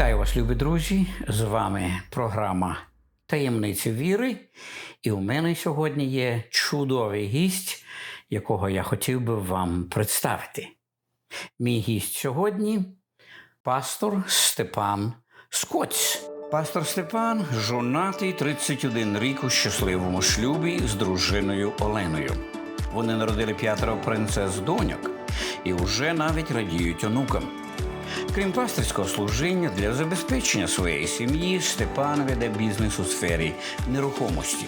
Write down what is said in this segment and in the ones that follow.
Вітаю вас, любі друзі! З вами програма Таємниці віри. І у мене сьогодні є чудовий гість, якого я хотів би вам представити. Мій гість сьогодні пастор Степан Скоць. Пастор Степан жонатий 31 рік у щасливому шлюбі з дружиною Оленою. Вони народили п'ятеро принцес доньок і вже навіть радіють онукам. Крім пасторського служіння для забезпечення своєї сім'ї, Степан веде бізнес у сфері нерухомості.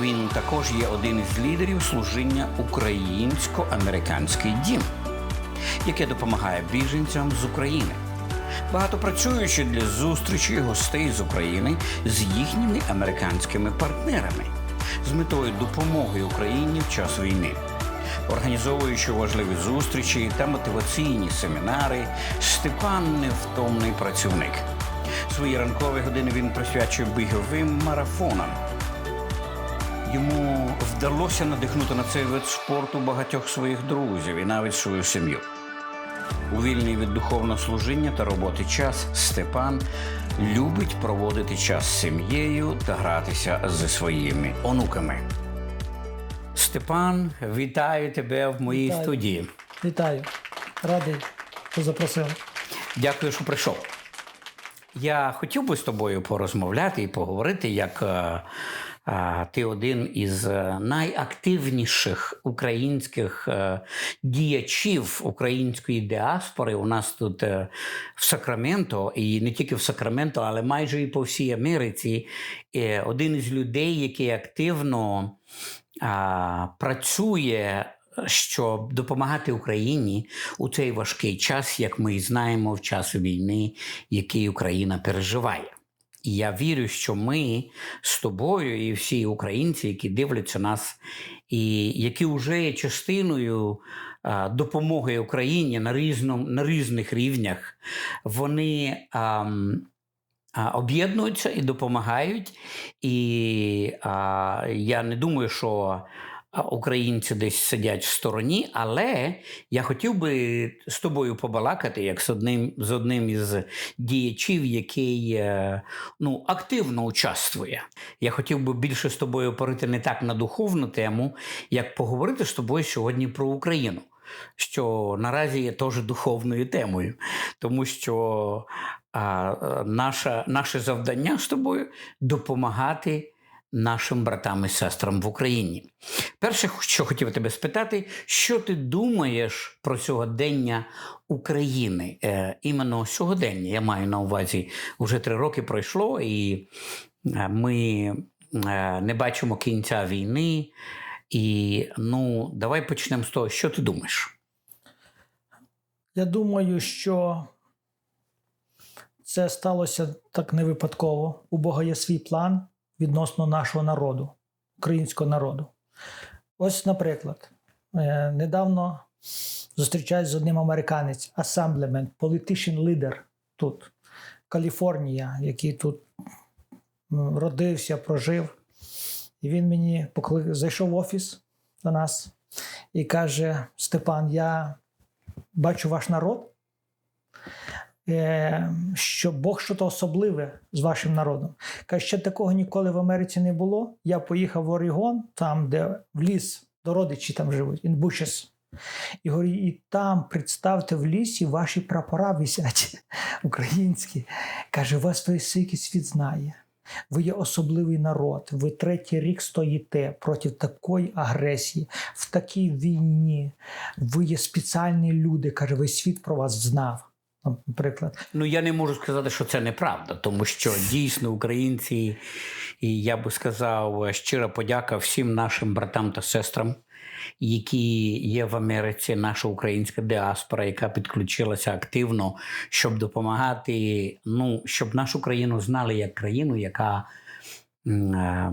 Він також є один із лідерів служіння Українсько-американський дім, яке допомагає біженцям з України, багато працюючи для зустрічі гостей з України з їхніми американськими партнерами з метою допомоги Україні в час війни організовуючи важливі зустрічі та мотиваційні семінари, Степан невтомний працівник. Свої ранкові години він присвячує біговим марафонам. Йому вдалося надихнути на цей вид спорту багатьох своїх друзів і навіть свою сім'ю. У вільний від духовного служіння та роботи час Степан любить проводити час з сім'єю та гратися зі своїми онуками. Степан, вітаю тебе в моїй Вітаю. студії. Вітаю, радий, що запросили. Дякую, що прийшов. Я хотів би з тобою порозмовляти і поговорити, як е, е, ти один із е, найактивніших українських е, діячів української діаспори. У нас тут е, в Сакраменто, і не тільки в Сакраменто, але майже і по всій Америці. Е, один із людей, який активно а, працює, щоб допомагати Україні у цей важкий час, як ми знаємо, в час війни, який Україна переживає. І я вірю, що ми з тобою і всі українці, які дивляться нас, і які вже є частиною а, допомоги Україні на, різному, на різних рівнях, вони. а, об'єднуються і допомагають. І а, я не думаю, що українці десь сидять в стороні, але я хотів би з тобою побалакати як з одним, з одним із діячів, який е, ну, активно участвує. Я хотів би більше з тобою порити не так на духовну тему, як поговорити з тобою сьогодні про Україну. Що наразі є теж духовною темою, тому що а, е, наша, наше завдання з тобою допомагати нашим братам і сестрам в Україні. Перше, що хотів тебе спитати, що ти думаєш про сьогодення України? Е, іменно сьогодення, я маю на увазі, вже три роки пройшло, і е, ми е, не бачимо кінця війни. І ну, давай почнемо з того, що ти думаєш? Я думаю, що це сталося так не випадково. У Бога є свій план відносно нашого народу, українського народу. Ось, наприклад, е, недавно зустрічаюсь з одним американець, асамблемент, політичний лідер тут, Каліфорнія, який тут родився, прожив. І він мені покли... зайшов в офіс до нас і каже: Степан, я бачу ваш народ, що Бог щось особливе з вашим народом. Каже, ще такого ніколи в Америці не було. Я поїхав в Орігон, там, де в ліс, до родичі там живуть, Bushes. І говорю, і там представте в лісі ваші прапора висять українські. Каже, вас весь якийсь світ знає. Ви є особливий народ. Ви третій рік стоїте проти такої агресії, в такій війні. Ви є спеціальні люди. Каже, весь світ про вас знав. Наприклад, Ну, я не можу сказати, що це неправда, тому що дійсно українці, і я би сказав, щира подяка всім нашим братам та сестрам, які є в Америці, наша українська діаспора, яка підключилася активно, щоб допомагати, ну, щоб нашу країну знали як країну, яка м, е,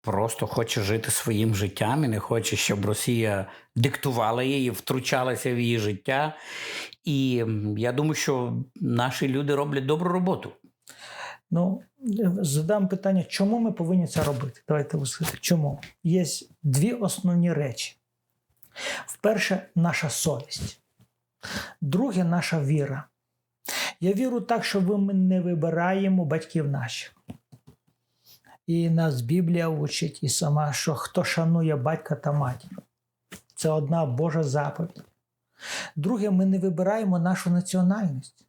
просто хоче жити своїм життям і не хоче, щоб Росія диктувала її, втручалася в її життя. І я думаю, що наші люди роблять добру роботу. ну задам питання, чому ми повинні це робити? Давайте вислухати. Чому? Є дві основні речі. Вперше, наша совість. Друге, наша віра. Я вірю так, що ми не вибираємо батьків наших. І нас Біблія учить, і сама, що хто шанує батька та матір. Це одна Божа заповідь. Друге, ми не вибираємо нашу національність.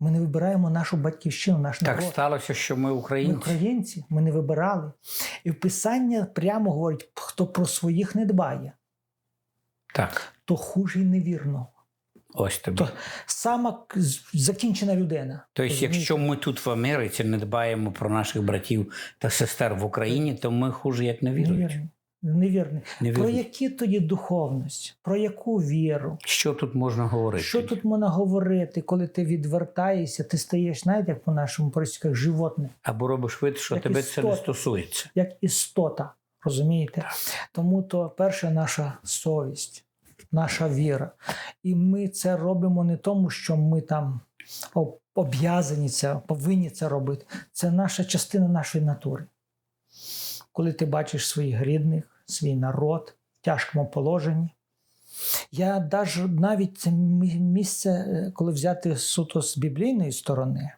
Ми не вибираємо нашу батьківщину, наш Так народ. сталося, що ми Ми українці. українці, ми не вибирали. І Писання прямо говорить: хто про своїх не дбає, Так, то хуже й невірно. Ось тобі. То сама закінчена людина. Тобто, якщо ми тут в Америці не дбаємо про наших братів та сестер в Україні, то ми хуже як не вірують. невірний, невірний. Про які тоді духовність, про яку віру? Що тут можна говорити? Що тут можна говорити, коли ти відвертаєшся, ти стаєш, знаєте, як по нашому поросі, животне, Або робиш вид, що Як тебе це не стосується. як істота. Розумієте? Тому то перша наша совість, наша віра. І ми це робимо не тому, що ми там об'язані це, повинні це робити. Це наша частина нашої натури. Коли ти бачиш своїх рідних, свій народ в тяжкому положенні. Я навіть це місце, е, коли взяти суто з біблійної сторони.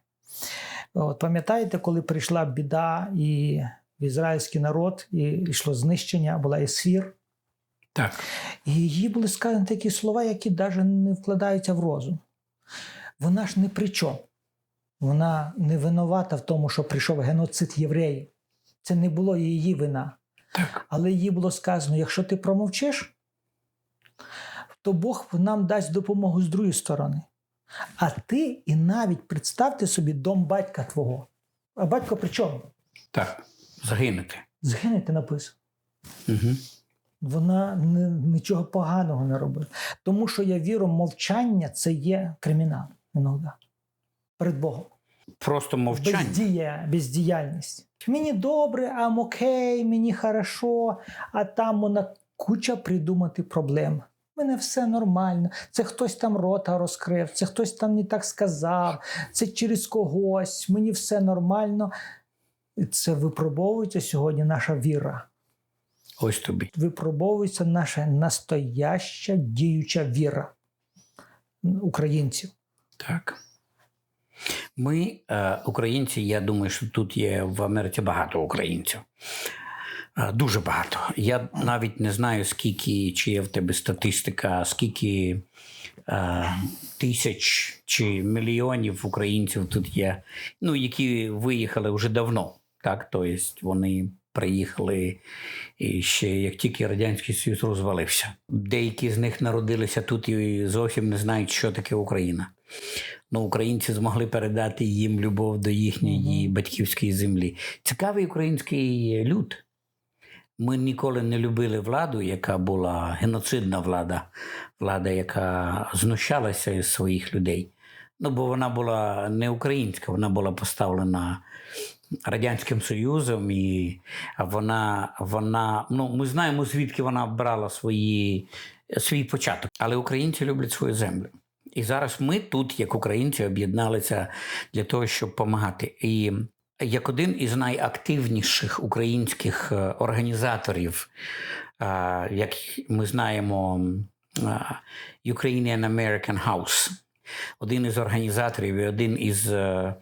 От, пам'ятаєте, коли прийшла біда і в ізраїльський народ, і йшло знищення, була Есфір, Так. і їй були сказані такі слова, які навіть не вкладаються в розум. Вона ж не при чому. Вона не винувата в тому, що прийшов геноцид євреїв. Це не було її вина. Так. Але їй було сказано: якщо ти промовчиш, то Бог нам дасть допомогу з другої сторони. А ти і навіть представте собі дом батька твого. А батько при чому? Так. Загинути. Згинете написано. Угу. Вона нічого поганого не робила. Тому що я вірю, мовчання це є кримінал іноді. Перед Богом. Просто мовчання. Бездія, бездіяльність. Мені добре, ам окей, мені хорошо, а там вона куча придумати проблем. У мене все нормально. Це хтось там рота розкрив, це хтось там не так сказав, це через когось, мені все нормально. Це випробовується сьогодні наша віра. Ось тобі. Випробовується наша настояща діюча віра українців. Так. Ми, е, українці, я думаю, що тут є в Америці багато українців. Е, Дуже багато. Я навіть не знаю, скільки, чи є в тебе статистика, скільки е, тисяч чи мільйонів українців тут є, ну, які виїхали вже давно. Так? Тобто вони приїхали і ще як тільки Радянський Союз розвалився. Деякі з них народилися тут і зовсім не знають, що таке Україна. Ну, українці змогли передати їм любов до їхньої батьківської землі. Цікавий український люд. Ми ніколи не любили владу, яка була геноцидна влада, влада, яка знущалася із своїх людей. Ну, бо вона була не українська, вона була поставлена Радянським Союзом, і вона, вона ну, ми знаємо, звідки вона брала свої, свій початок. Але українці люблять свою землю. І зараз ми тут, як українці, об'єдналися для того, щоб допомагати. І як один із найактивніших українських е, організаторів, е, як ми знаємо, е, Ukrainian American House, один із організаторів і один із е,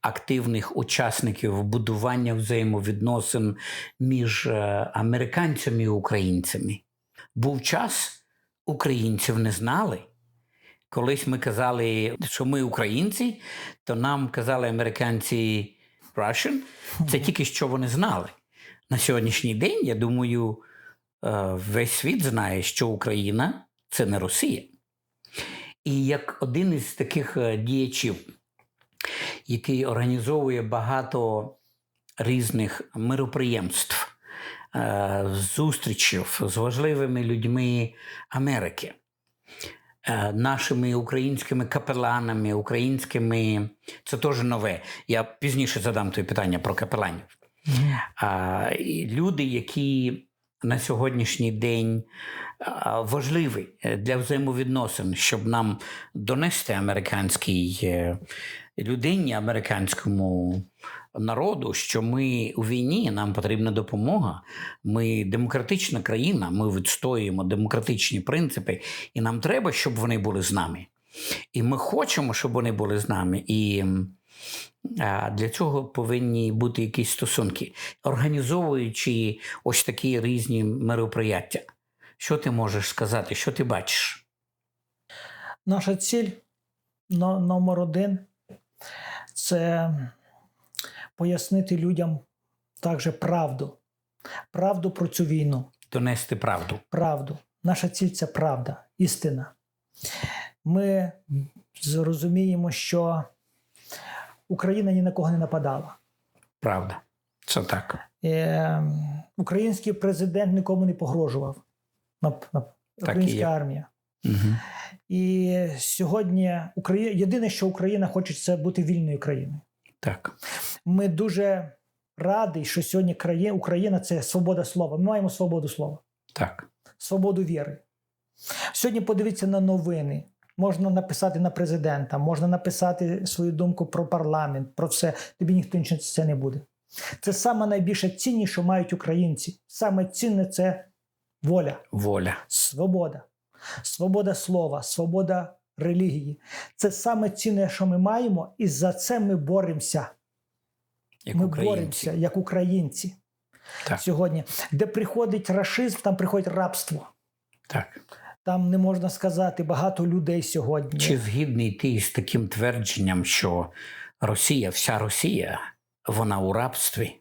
активних учасників будування взаємовідносин між е, американцями і українцями. Був час, українців не знали. Колись ми казали, що ми українці, то нам казали американці Russian. Це тільки що вони знали. На сьогоднішній день, я думаю, е, весь світ знає, що Україна це не Росія. І як один із таких е, діячів, який організовує багато різних мироприємств, е, зустрічів з важливими людьми Америки, е, нашими українськими капеланами, українськими. Це теж нове. Я пізніше задам тобі питання про капеланів. Люди, які на сьогоднішній день а, важливі е, для взаємовідносин, щоб нам донести американській е, людині, американському народу, що ми у війні, нам потрібна допомога. Ми демократична країна, ми відстоюємо демократичні принципи, і нам треба, щоб вони були з нами. І ми хочемо, щоб вони були з нами. І а, для цього повинні бути якісь стосунки, організовуючи ось такі різні мероприяття. Що ти можеш сказати? Що ти бачиш? Наша ціль но- номер один це пояснити людям також правду. Правду про цю війну. Донести правду. Правду. Наша ціль це правда, істина. Ми зрозуміємо, що Україна ні на кого не нападала. Правда. Це так. Е, український президент нікому не погрожував. Нап- нап- Українська є. армія. Угу. І сьогодні Україна єдине, що Україна хоче, це бути вільною країною. Так. Ми дуже раді, що сьогодні країна, Україна це свобода слова. Ми маємо свободу слова, Так. свободу віри. Сьогодні подивіться на новини. Можна написати на президента, можна написати свою думку про парламент, про все. Тобі ніхто нічого це не буде. Це саме найбільша цінність, що мають українці. Саме цінне це воля. Воля. Свобода. Свобода слова, свобода релігії. Це саме цінне, що ми маємо, і за це ми боремося. Як ми українці. боремося як українці Так. сьогодні. Де приходить рашизм, там приходить рабство. Так. Там не можна сказати багато людей сьогодні. Чи згідний ти з таким твердженням, що Росія, вся Росія, вона у рабстві?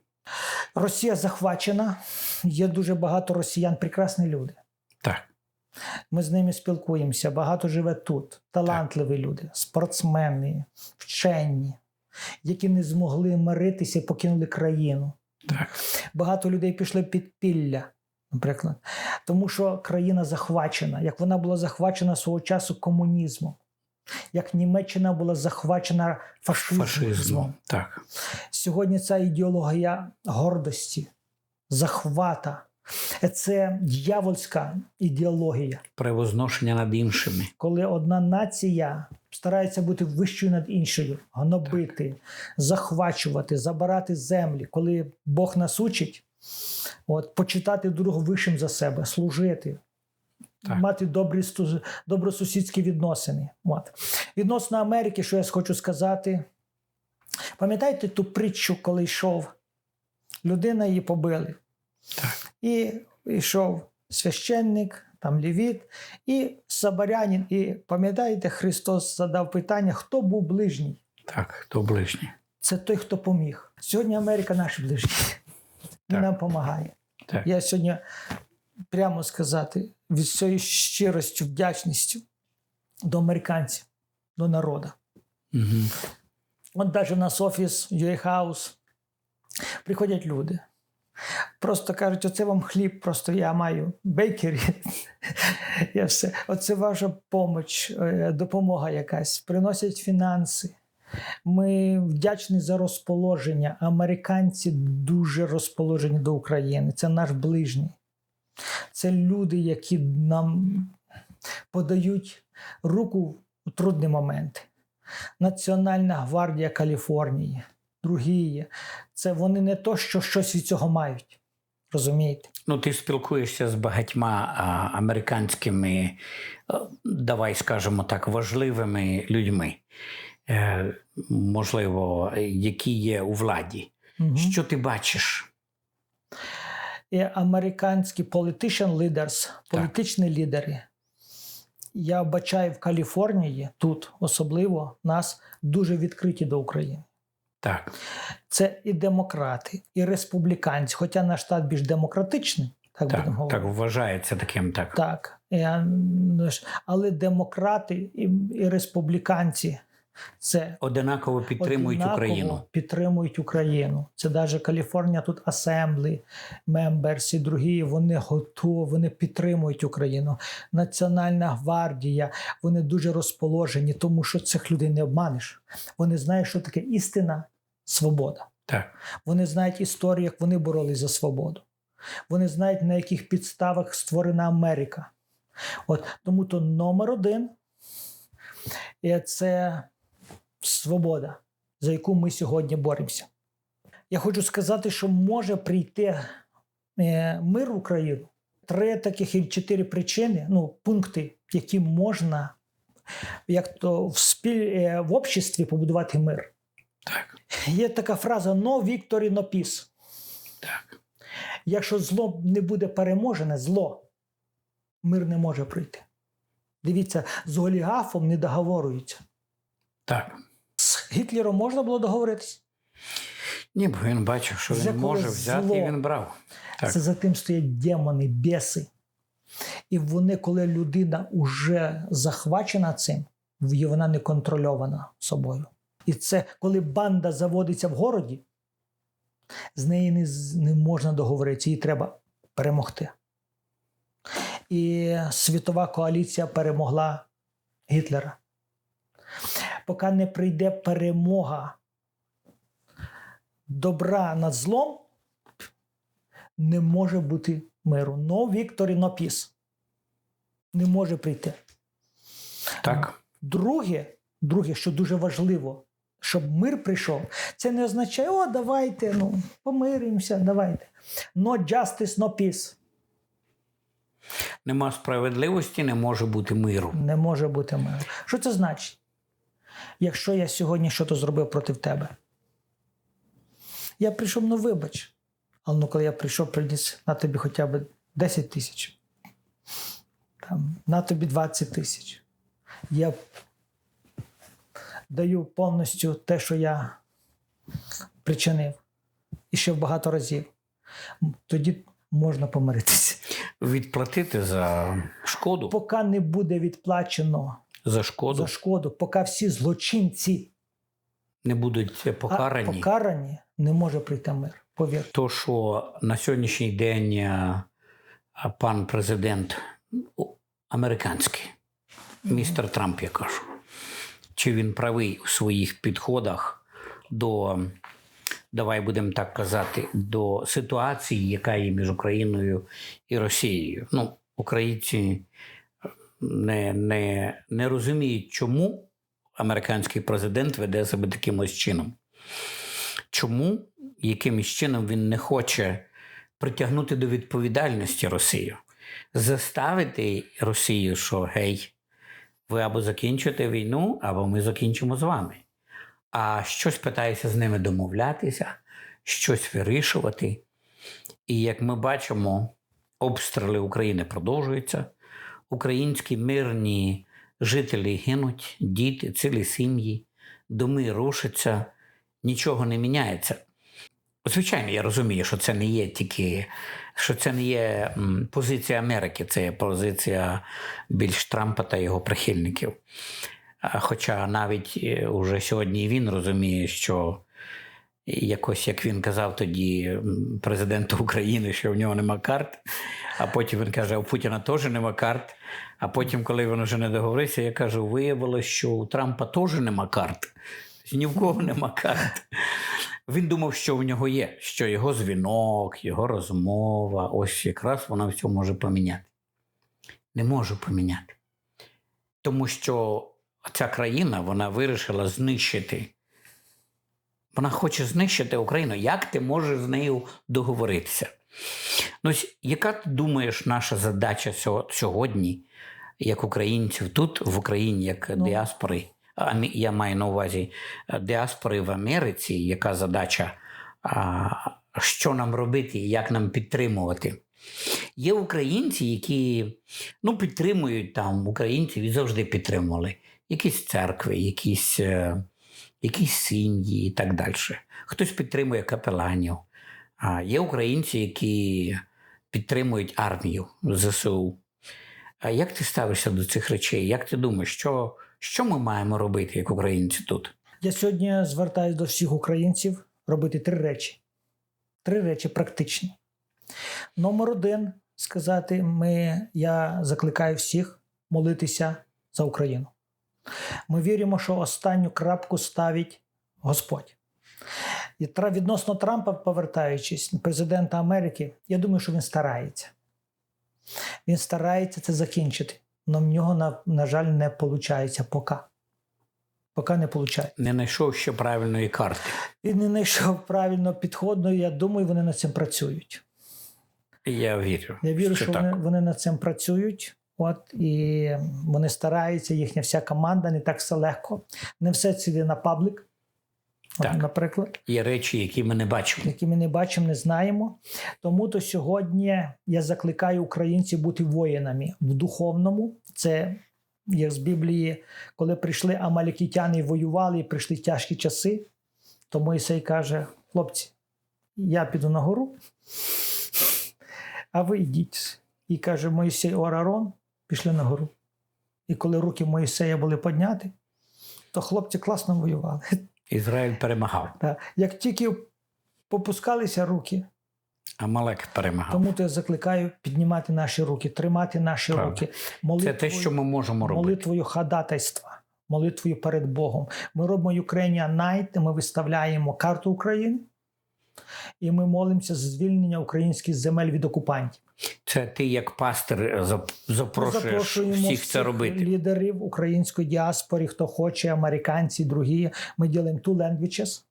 Росія захвачена. Є дуже багато росіян, прекрасні люди. Так. Ми з ними спілкуємося. Багато живе тут. Талантливі люди, спортсмени, вчені, які не змогли миритися і покинули країну. Так. Багато людей пішли в підпілля, наприклад, тому що країна захвачена, як вона була захвачена свого часу комунізмом, як Німеччина була захвачена фашизмом. Фашизму. Так. Сьогодні ця ідеологія гордості, захвата. Це дьявольська ідеологія, Превозношення над іншими. коли одна нація старається бути вищою над іншою, гнобити, захвачувати, забирати землі, коли Бог нас учить, от, почитати другого вищим за себе, служити, Так. мати добрі добросусідські відносини. От. Відносно Америки, що я хочу сказати, пам'ятаєте ту притчу, коли йшов людина, її побили. Так. І йшов священник, там лівіт, і Сабарянин. І пам'ятаєте, Христос задав питання, хто був ближній? Так, хто ближній. Це той, хто поміг. Сьогодні Америка наш ближній. Так. нам допомагає. Я сьогодні прямо сказати від всієї щиростю, вдячністю до американців, до народу. Угу. От навіть у нас офіс UA House приходять люди. Просто кажуть, оце вам хліб, просто я маю бейкері. я все. Оце ваша помоч, е, допомога якась. Приносять фінанси. Ми вдячні за розположення. Американці дуже розположені до України. Це наш ближній. Це люди, які нам подають руку у трудні моменти. Національна гвардія Каліфорнії, другі. Це вони не то, що щось від цього мають. Розумієте? Ну, ти спілкуєшся з багатьма а, американськими, а, давай скажемо так, важливими людьми, е, можливо, які є у владі. Мгм. Що ти бачиш? І американські politician leaders, політичні лідери. Я бачаю в Каліфорнії, тут особливо, нас дуже відкриті до України. Так, Це і демократи, і республіканці, хоча наш штат більш демократичний, так, так, будемо так вважається таким, так. Так. Ж, Але демократи і республіканці це Одинаково підтримують однаково Україну. Підтримують Україну. Це навіть Каліфорнія, тут Assembly, Members і другі, вони готові, вони підтримують Україну. Національна гвардія, вони дуже розположені, тому що цих людей не обманеш. Вони знають, що таке істина, свобода. Так, Вони знають історію, як вони боролись за свободу. Вони знають, на яких підставах створена Америка. От тому то номер один це свобода, за яку ми сьогодні боремося. Я хочу сказати, що може прийти е, мир в Україну. Три таких і чотири причини, ну, пункти, які можна як то в спіль е, в обществі побудувати мир. Так. Є така фраза «no victory, no peace». Так. Якщо зло не буде переможене, зло, мир не може прийти. Дивіться, з олігафом не договорюються. Так. Гітлером можна було договоритись. Ні, бо він бачив, що він може взяти, зло. і він брав. Так. Це за тим стоять демони, біси. І вони, коли людина вже захвачена цим, вона не контрольована собою. І це коли банда заводиться в городі, з неї не, не можна договоритися, її треба перемогти. І світова коаліція перемогла Гітлера. Поки не прийде перемога добра над злом, не може бути миру. No victory, no peace. Не може прийти. так. Друге, друге, що дуже важливо, щоб мир прийшов, це не означає, о, давайте, ну, помиримося, давайте. No justice, no peace. Нема справедливості, не може бути миру. Не може бути миру. Що це значить? Якщо я сьогодні щось зробив проти тебе, я прийшов, ну вибач. Але ну, коли я прийшов, приніс на тобі хоча б 10 тисяч, там, на тобі 20 тисяч. Я даю повністю те, що я причинив, і ще в багато разів. Тоді можна помиритися. Відплатити за шкоду, Поки не буде відплачено за шкоду за шкоду, поки всі злочинці не будуть а, покарані. покарані, не може прийти мир. Повір. То, що на сьогоднішній день е, пан президент американський, містер Трамп, я кажу, чи він правий у своїх підходах до, давай будемо так казати, до ситуації, яка є між Україною і Росією. Ну, українці не, не, не розуміють, чому американський президент веде себе таким чином. Чому якимось чином він не хоче притягнути до відповідальності Росію, заставити Росію, що гей, ви або закінчите війну, або ми закінчимо з вами. А щось питається з ними домовлятися, щось вирішувати. І як ми бачимо, обстріли України продовжуються. Українські мирні жителі гинуть, діти, цілі сім'ї, доми рушаться, нічого не міняється. Звичайно, я розумію, що це не є тільки що це не є позиція Америки, це є позиція більш Трампа та його прихильників. Хоча навіть е, уже сьогодні він розуміє, що якось, як він казав тоді президенту України, що в нього нема карт, а потім він каже, а у Путіна теж нема карт. А потім, коли він вже не договорився, я кажу, виявилося, що у Трампа теж нема карт. Ні в кого нема карт. Він думав, що в нього є, що його дзвінок, його розмова, ось якраз вона все може поміняти. Не може поміняти. Тому що ця країна вона вирішила знищити. Вона хоче знищити Україну. Як ти можеш з нею договоритися? Ну, ось яка ти думаєш наша задача сьогодні, як українців тут, в Україні, як Ну. діаспори? А я маю на увазі е, діаспори в Америці, яка задача, що нам робити і як нам підтримувати. Є українці, які ну, підтримують там українців і завжди підтримували якісь церкви, якісь, е, якісь сім'ї і так далі. Хтось підтримує капеланів. А є українці, які підтримують армію ЗСУ. А як ти ставишся до цих речей? Як ти думаєш, що, що ми маємо робити як українці тут? Я сьогодні звертаюся до всіх українців робити три речі. Три речі практичні. Номер один сказати: ми, я закликаю всіх молитися за Україну. Ми віримо, що останню крапку ставить Господь. І відносно Трампа, повертаючись, президента Америки, я думаю, що він старається. Він старається це закінчити. але в нього, на, на жаль, не виходить поки. Поки не виходить. Не знайшов ще правильної карти. Він не знайшов правильно підходу, і я думаю, вони над цим працюють. Я вірю. Я вірю, що, так. вони, вони над цим працюють. От і вони стараються, їхня вся команда не так все легко. Не все це на паблік. От, Так. наприклад, Є речі, які ми не бачимо. які ми не бачимо, не знаємо. Тому то сьогодні я закликаю українців бути воїнами в духовному. Це як з Біблії, коли прийшли амалікітяни і воювали, і прийшли тяжкі часи, то Моїсей каже: хлопці, я піду на гору, а ви йдіть. І каже Моїсей Орарон, пішли на гору. І коли руки Моїсея були підняті, то хлопці класно воювали. Ізраїль перемагав, Та, Як тільки попускалися руки, а Малек перемагав. тому то я закликаю піднімати наші руки, тримати наші Правда. руки, Це те, що ми можемо робити. молитвою ходатайства, молитвою перед Богом. Ми робимо Ukrainian Night, ми виставляємо карту України, і ми молимося за звільнення українських земель від окупантів. Це ти як пастир е, запрошуєш всіх це робити. лідерів української діаспори, хто хоче, американці, другі. Ми ділимо two languages.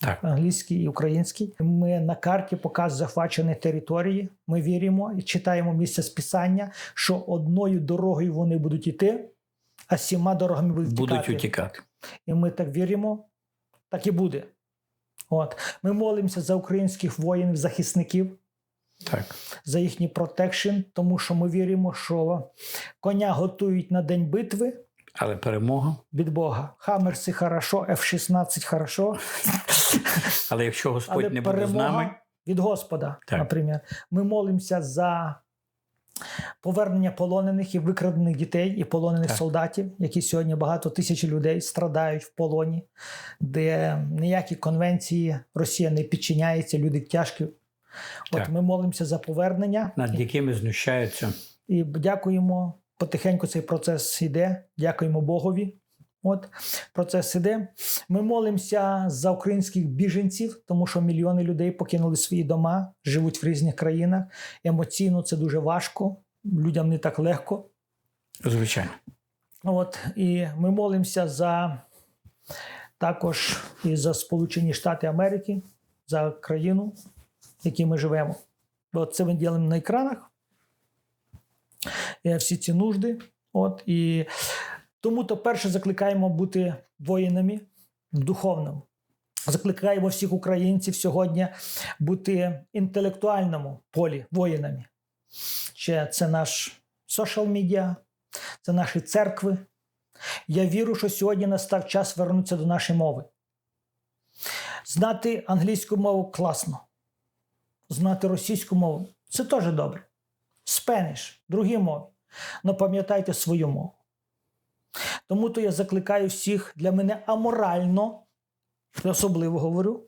Так. англійський і український. Ми на карті показуємо захвачені території. Ми віримо і читаємо місце з писання, що одною дорогою вони будуть йти, а сіма дорогами будуть, Будуть тікати. утікати. І ми так віримо, так і буде. От ми молимося за українських воїнів, захисників, Так. за їхній протекшн, тому що ми віримо, що коня готують на день битви. Але перемога. Від Бога. Хамерси хорошо, F-16 хорошо, Але якщо Господь але не буде з нами, від Господа, Так. наприклад. Ми молимося за повернення полонених і викрадених дітей і полонених Так. солдатів, які сьогодні багато тисяч людей страдають в полоні, де ніякі конвенції Росія не підчиняється, люди тяжкі. От Так. ми молимося за повернення над якими знущаються. і дякуємо. Потихеньку цей процес йде. Дякуємо Богові. От процес іде. Ми молимося за українських біженців, тому що мільйони людей покинули свої дома, живуть в різних країнах. Емоційно це дуже важко, людям не так легко. Звичайно. От і ми молимося за також і за Сполучені Штати Америки, за країну, якій ми живемо. Бо це ми ділимо на екранах. Е, Всі ці нужди. От, і тому то перше закликаємо бути воїнами в духовному. Закликаємо всіх українців сьогодні бути в інтелектуальному полі воїнами. Ще це наш social media, це наші церкви. Я вірю, що сьогодні настав час вернутися до нашої мови. Знати англійську мову класно. Знати російську мову це теж добре. Spanish, другі мови. Але пам'ятайте свою мову. Тому то я закликаю всіх для мене аморально, особливо говорю,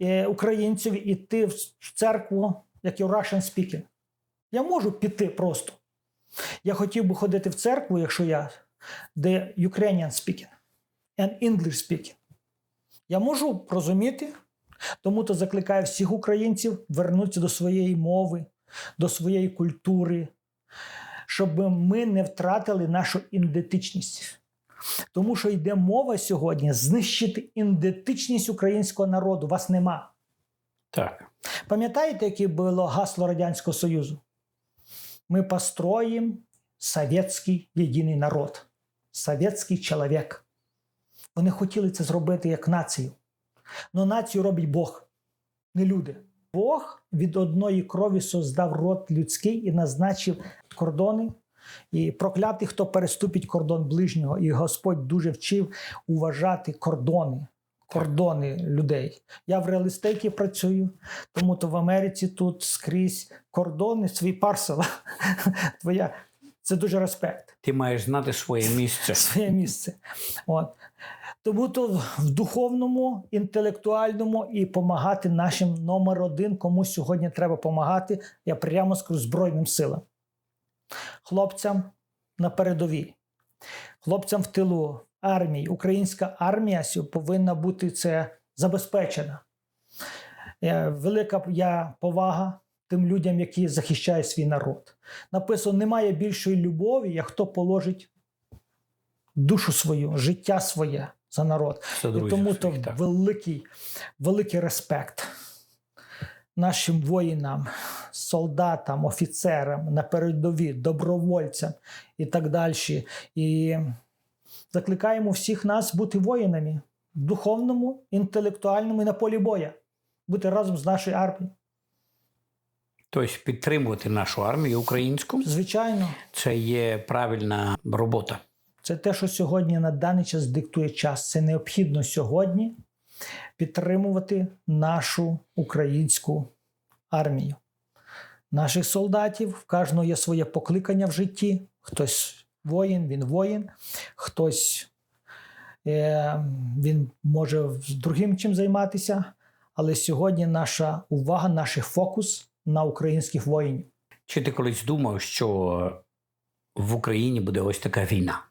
е, українців іти в церкву, як і Russian speaking. Я можу піти просто. Я хотів би ходити в церкву, якщо я де Ukrainian speaking and English speaking. Я можу розуміти, тому то закликаю всіх українців вернутися до своєї мови, до своєї культури, щоб ми не втратили нашу ідентичність. Тому що йде мова сьогодні знищити ідентичність українського народу. Вас нема. Так. Пам'ятаєте, яке було гасло Радянського Союзу? Ми построїмо совєтський єдиний народ, совєтський чоловік. Вони хотіли це зробити як націю. Но націю робить Бог, не люди. Бог від одної крові создав род людський і назначив кордони. І проклятий, хто переступить кордон ближнього. І Господь дуже вчив уважати кордони, кордони людей. Я в реалістейті працюю, тому то в Америці тут скрізь кордони, свій парсел. Твоя це дуже респект Ти маєш знати своє місце. своє місце. От. Тому то в духовному, інтелектуальному і допомагати нашим номер один, кому сьогодні треба допомагати, я прямо скажу Збройним силам. Хлопцям на передовій, хлопцям в тилу, армії. Українська армія повинна бути це забезпечена. Е, Велика я повага тим людям, які захищають свій народ. Написано: немає більшої любові, як хто положить душу свою, життя своє за народ. За І тому то так. великий, великий респект нашим воїнам, солдатам, офіцерам на передові, добровольцям і так далі. І закликаємо всіх нас бути воїнами в духовному, інтелектуальному і на полі боя, бути разом з нашою армією. Тобто підтримувати нашу армію українську Звичайно, це є правильна робота. Це те, що сьогодні на даний час диктує час. Це необхідно сьогодні підтримувати нашу українську армію. Наших солдатів, в кожного є своє покликання в житті. Хтось воїн, він воїн, хтось е, він може з другим чим займатися. Але сьогодні наша увага, наш фокус на українських воїнів. Чи ти колись думав, що в Україні буде ось така війна?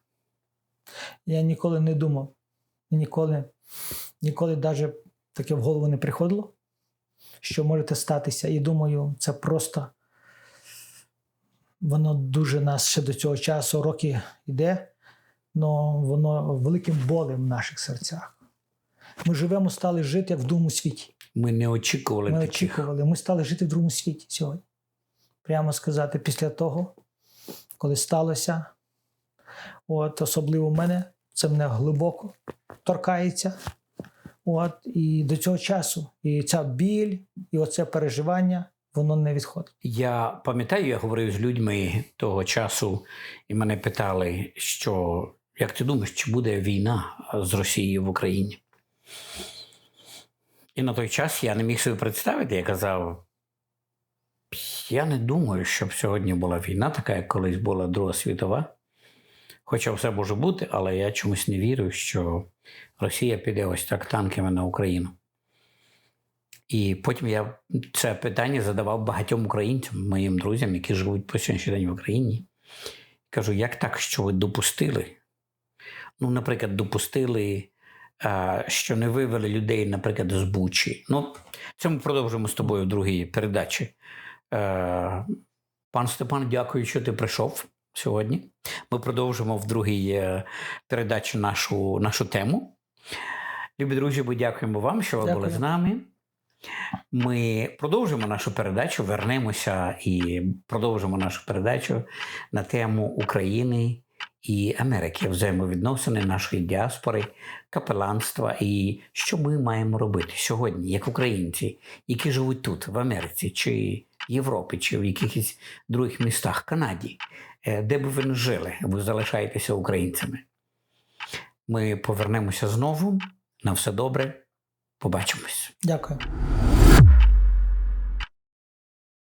Я ніколи не думав, ніколи, ніколи навіть таке в голову не приходило, що можете статися. І думаю, це просто воно дуже нас ще до цього часу, роки йде, але воно великим болем в наших серцях. Ми живемо, стали жити в другому світі. Ми не очікували Ми таких. очікували, ми стали жити в другому світі сьогодні. Прямо сказати, після того, коли сталося, от, особливо в мене, це мене глибоко торкається. От, і до цього часу. І ця біль, і оце переживання, воно не відходить. Я пам'ятаю, я говорив з людьми того часу, і мене питали, що як ти думаєш, чи буде війна з Росією в Україні? І на той час я не міг собі представити, я казав. Я не думаю, щоб сьогодні була війна, така, як колись була Друга світова. Хоча все може бути, але я чомусь не вірю, що Росія піде ось так танками на Україну. І потім я це питання задавав багатьом українцям, моїм друзям, які живуть по сьогоднішній день в Україні. Кажу, як так, що ви допустили? Ну, наприклад, допустили, що не вивели людей, наприклад, з Бучі. Ну, це ми продовжимо з тобою в другій передачі. Е, Пан Степан, дякую, що ти прийшов сьогодні. Ми продовжимо в другій е, передачі нашу, нашу тему. Любі друзі, ми дякуємо вам, що ви були з нами. Ми продовжимо нашу передачу, вернемося і продовжимо нашу передачу на тему України і Америки, взаємовідносини нашої діаспори, капеланства і що ми маємо робити сьогодні, як українці, які живуть тут, в Америці, чи Європі, чи в якихось других містах, Канаді, де би ви не жили, ви залишаєтеся українцями. Ми повернемося знову. На все добре. Побачимось. Дякую.